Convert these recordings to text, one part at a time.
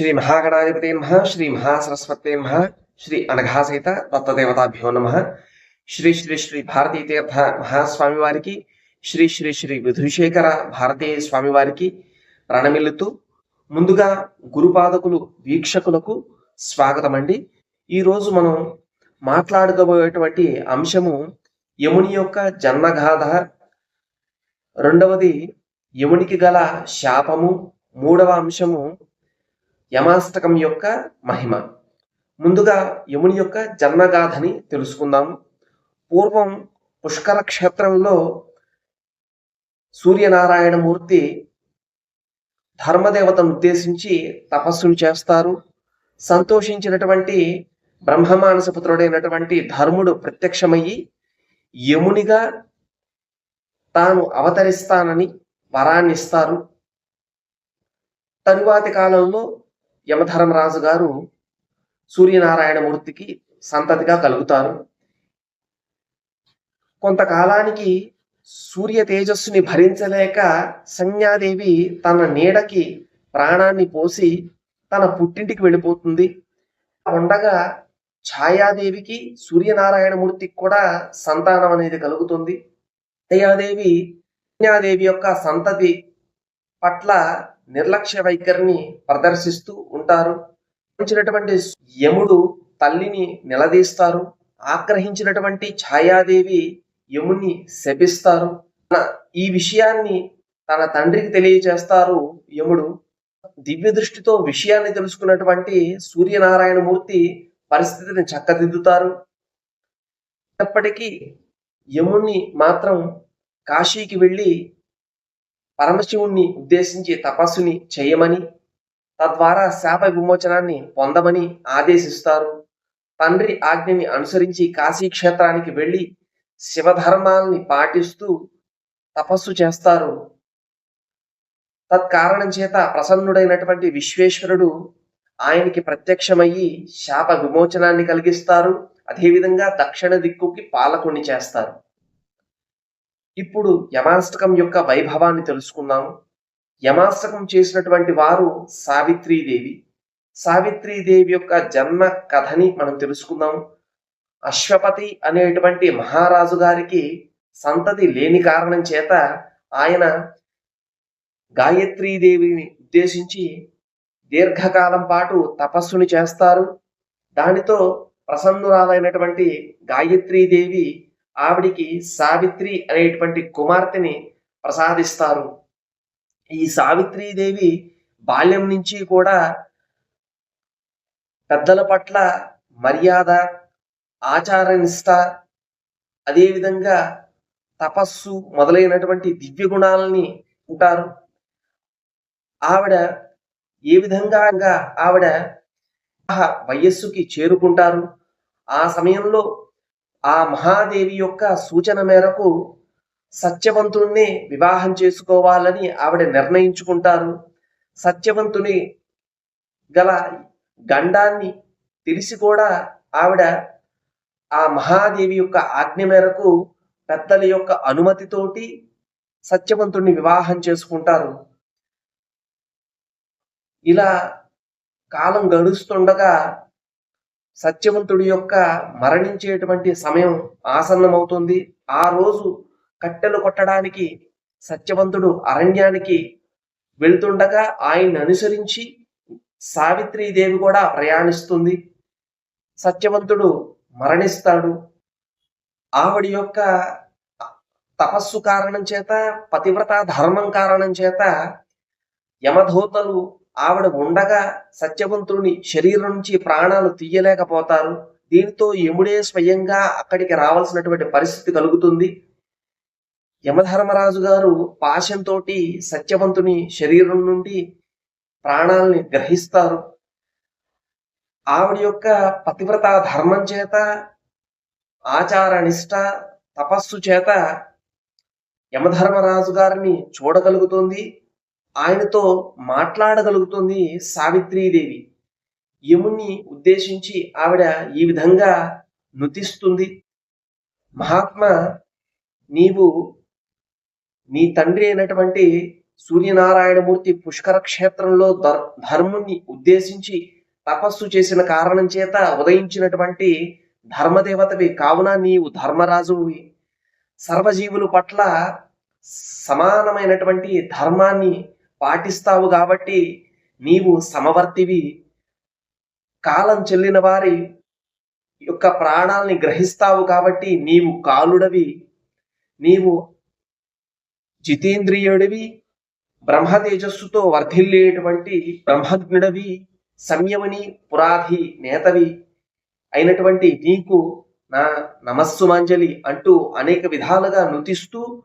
శ్రీ మహాగణాధిపతి నమ శ్రీ మహాసరస్వతి నమ శ్రీ అనఘాసహిత దత్తదేవతాభ్యో నమ శ్రీ శ్రీ శ్రీ భారతీ తీర్థ మహాస్వామి వారికి శ్రీ శ్రీ శ్రీ విధుశేఖర భారతీయ స్వామి వారికి రణమిల్లుతూ ముందుగా గురుపాదకులు వీక్షకులకు స్వాగతం అండి ఈరోజు మనం మాట్లాడుకోబోయేటువంటి అంశము యముని యొక్క జన్మగాథ. రెండవది యమునికి గల శాపము. మూడవ అంశము యమాష్టకం యొక్క మహిమ. ముందుగా యముని యొక్క జన్మగాథని తెలుసుకుందాము పూర్వం పుష్కర క్షేత్రంలో సూర్యనారాయణమూర్తి ధర్మదేవతను ఉద్దేశించి తపస్సును చేస్తారు. సంతోషించినటువంటి బ్రహ్మమానసపుత్రుడైనటువంటి ధర్ముడు ప్రత్యక్షమయ్యి యమునిగా తాను అవతరిస్తానని వరాన్ని ఇస్తారు తరువాతి కాలంలో యమధర్మరాజు గారు సూర్యనారాయణమూర్తికి సంతతిగా కలుగుతారు. కొంతకాలానికి సూర్య తేజస్సుని భరించలేక సంజ్ఞాదేవి తన నీడకి ప్రాణాన్ని పోసి తన పుట్టింటికి వెళ్ళిపోతుంది. ఉండగా ఛాయాదేవికి సూర్యనారాయణమూర్తికి కూడా సంతానం అనేది కలుగుతుంది. దయాదేవి సంజ్ఞాదేవి యొక్క సంతతి పట్ల నిర్లక్ష్య వైఖరిని ప్రదర్శిస్తూ ఉంటారు. ఆగ్రహించినటువంటి యముడు తల్లిని నిలదీస్తారు. ఆగ్రహించినటువంటి ఛాయాదేవి యముని శపిస్తారు. ఈ విషయాన్ని తన తండ్రికి తెలియచేస్తారు యముడు. దివ్య దృష్టితో విషయాన్ని తెలుసుకున్నటువంటి సూర్యనారాయణమూర్తి పరిస్థితిని చక్కదిద్దుతారు. అయినప్పటికీ యముని మాత్రం కాశీకి వెళ్ళి పరమశివుణ్ణి ఉద్దేశించి తపస్సుని చేయమని తద్వారా శాప విమోచనాన్ని పొందమని ఆదేశిస్తారు. తండ్రి ఆజ్ఞని అనుసరించి కాశీ క్షేత్రానికి వెళ్ళి శివధర్మాల్ని పాటిస్తూ తపస్సు చేస్తారు. తత్కారణం చేత ప్రసన్నుడైనటువంటి విశ్వేశ్వరుడు ఆయనకి ప్రత్యక్షమయ్యి శాప విమోచనాన్ని కలిగిస్తారు. అదేవిధంగా దక్షిణ దిక్కుకి పాలకుణ్ణి చేస్తారు. ఇప్పుడు యమాష్టకం యొక్క వైభవాన్ని తెలుసుకుందాము. యమాష్టకం చేసినటువంటి వారు సావిత్రీదేవి. సావిత్రీదేవి యొక్క జన్మ కథని మనం తెలుసుకుందాం అశ్వపతి అనేటువంటి మహారాజు గారికి సంతతి లేని కారణం చేత ఆయన గాయత్రీదేవిని ఉద్దేశించి దీర్ఘకాలం పాటు తపస్సుని చేస్తారు. దానితో ప్రసన్నురాలైనటువంటి గాయత్రీదేవి ఆవిడికి సావిత్రి అనేటువంటి కుమార్తెని ప్రసాదిస్తారు. ఈ సావిత్రీదేవి బాల్యం నుంచి కూడా పెద్దల పట్ల మర్యాద ఆచారనిష్ట అదేవిధంగా తపస్సు మొదలైనటువంటి దివ్య గుణాలని ఉంటారు. ఆవిడ ఏ విధంగా ఆవిడ వయస్సుకి చేరుకుంటారు? ఆ సమయంలో ఆ మహాదేవి యొక్క సూచన మేరకు సత్యవంతుణ్ణి వివాహం చేసుకోవాలని ఆవిడ నిర్ణయించుకుంటారు. సత్యవంతుని గల గండాన్ని తెలిసి కూడా ఆవిడ ఆ మహాదేవి యొక్క ఆజ్ఞ మేరకు పెద్దల యొక్క అనుమతితోటి సత్యవంతుణ్ణి వివాహం చేసుకుంటారు. ఇలా కాలం గడుస్తుండగా సత్యవంతుడి యొక్క మరణించేటువంటి సమయం ఆసన్నమవుతుంది. ఆ రోజు కట్టెలు కొట్టడానికి సత్యవంతుడు అరణ్యానికి వెళ్తుండగా ఆయన్ని అనుసరించి సావిత్రీదేవి కూడా ప్రయాణిస్తుంది. సత్యవంతుడు మరణిస్తాడు. ఆవిడ యొక్క తపస్సు కారణం చేత పతివ్రత ధర్మం కారణం చేత యమధూతలు ఆవిడ ఉండగా సత్యవంతుని శరీరం నుంచి ప్రాణాలు తీయలేకపోతారు. దీంతో యముడే స్వయంగా అక్కడికి రావాల్సినటువంటి పరిస్థితి కలుగుతుంది. యమధర్మరాజు గారు పాశంతో సత్యవంతుని శరీరం నుండి ప్రాణాలని గ్రహిస్తారు. ఆవిడ యొక్క పతివ్రత ధర్మం చేత ఆచారనిష్ట తపస్సు చేత యమధర్మరాజు గారిని చూడగలుగుతుంది. ఆయనతో మాట్లాడగలుగుతుంది సావిత్రీదేవి. యముణ్ణి ఉద్దేశించి ఆవిడ ఈ విధంగా నుతిస్తుంది. మహాత్మా నీవు నీ తండ్రి అయినటువంటి సూర్యనారాయణమూర్తి పుష్కర క్షేత్రంలో ధర్- ధర్ముణ్ణి ఉద్దేశించి తపస్సు చేసిన కారణం చేత ఉదయించినటువంటి ధర్మదేవతవి కావున నీవు ధర్మరాజువి. సర్వజీవుల పట్ల సమానమైనటువంటి ధర్మాన్ని పాటిస్తావు కాబట్టి నీవు సమవర్తివి. కాలం చెల్లిన వారి యొక్క ప్రాణాల్ని గ్రహిస్తావు కాబట్టి నీవు కాలుడవి. నీవు జితేంద్రియుడివి. బ్రహ్మ తేజస్సుతో వర్ధిల్లేటువంటి బ్రహ్మజ్ఞుడవి. సంయమని పురాధి నేతవి అయినటువంటి నీకు నా నమస్సుమాంజలి అంటూ అనేక విధాలుగా నుతిస్తూ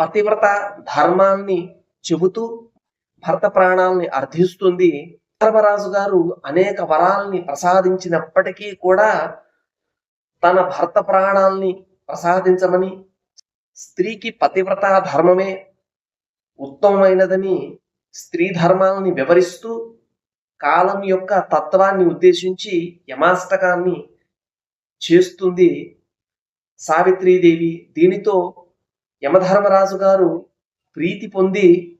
పతివ్రత ధర్మాల్ని చెబుతూ భర్త ప్రాణాల్ని అర్థిస్తుంది ధర్మరాజు గారు అనేక వరాల్ని ప్రసాదించినప్పటికీ కూడా తన భర్త ప్రాణాల్ని ప్రసాదించమని స్త్రీకి పతివ్రత ధర్మమే ఉత్తమమైనదని స్త్రీ ధర్మాలని వివరిస్తూ కాలం యొక్క తత్వాన్ని ఉద్దేశించి యమాష్టకాన్ని చేస్తుంది సావిత్రీదేవి. దీనితో యమధర్మరాజు గారు ప్రీతి పొంది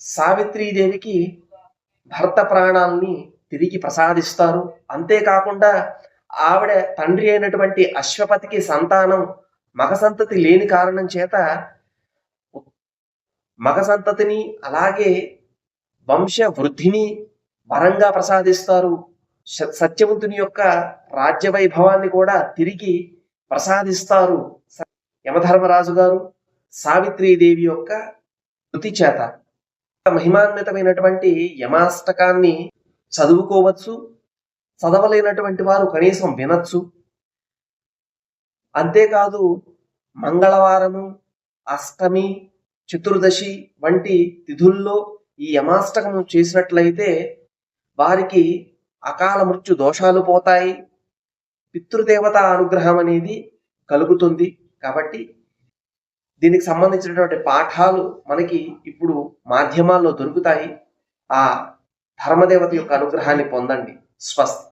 సావిత్రీదేవికి భర్త ప్రాణాల్ని తిరిగి ప్రసాదిస్తారు. అంతేకాకుండా ఆవిడ తండ్రి అయినటువంటి అశ్వపతికి సంతానం మగ సంతతి లేని కారణం చేత మగ సంతతిని అలాగే వంశ వృద్ధిని వరంగా ప్రసాదిస్తారు. సత్యవంతుని యొక్క రాజ్య వైభవాన్ని కూడా తిరిగి ప్రసాదిస్తారు యమధర్మరాజు గారు సావిత్రీదేవి యొక్క కృతి చేత. మహిమాన్వితమైనటువంటి యమాష్టకాన్ని చదువుకోవచ్చు. చదవలేనటువంటి వారు కనీసం వినొచ్చు. అంతేకాదు మంగళవారము అష్టమి చతుర్దశి వంటి తిథుల్లో ఈ యమాష్టకము చేసినట్లయితే వారికి అకాల మృత్యు దోషాలు పోతాయి. పితృదేవత అనుగ్రహం అనేది కలుగుతుంది. కాబట్టి దీనికి సంబంధించినటువంటి పాఠాలు మనకి ఇప్పుడు మాధ్యమాల్లో దొరుకుతాయి. ఆ ధర్మదేవత యొక్క అనుగ్రహాన్ని పొందండి. స్వస్తి.